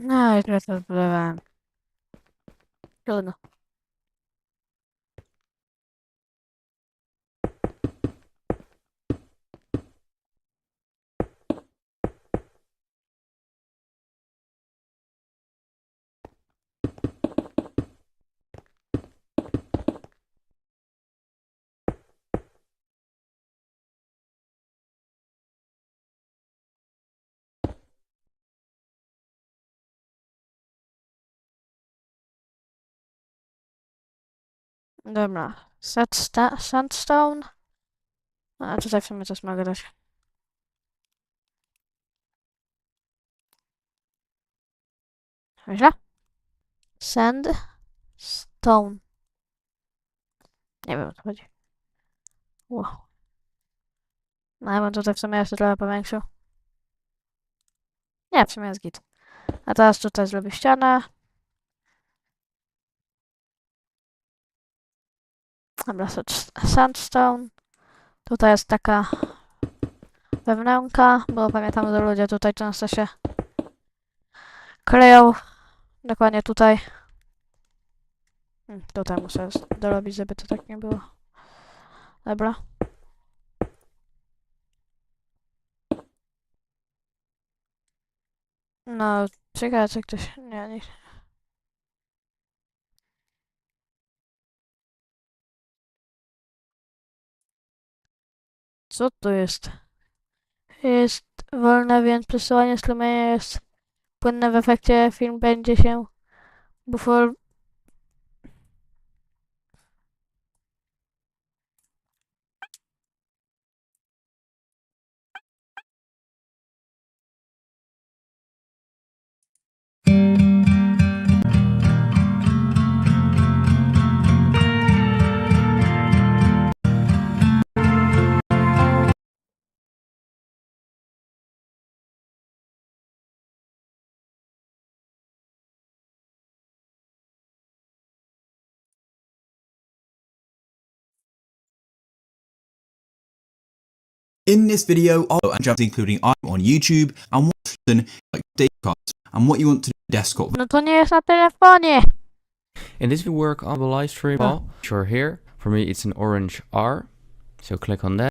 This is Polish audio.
No, źle to zbudowałem. Trudno. Dobra. Sandstone. A tutaj w sumie też mogę dać. Źle? Sand. Stone. Nie wiem o co chodzi. Wow. No ja bym tutaj w sumie jeszcze trochę powiększył. Nie, w sumie jest git. A teraz tutaj zrobię ścianę. Dobra, sand- sandstone. Tutaj jest taka wewnęka, bo pamiętam, że ludzie tutaj często się kleją. Dokładnie tutaj. Hmm, Tutaj muszę dorobić, żeby to tak nie było. Dobra. No, ciekawe, czy ktoś... Nie, nie. Co to jest? Jest wolne, więc przesyłanie strumienia jest płynne w efekcie. Film będzie się bufor... In this video, I'll and jobs including I'm on YouTube and what's done like data cards and what you want to do with desktop No to nie jest na telefonie! In this we work on the live stream. Well, sure here. For me, it's an orange R. So click on that.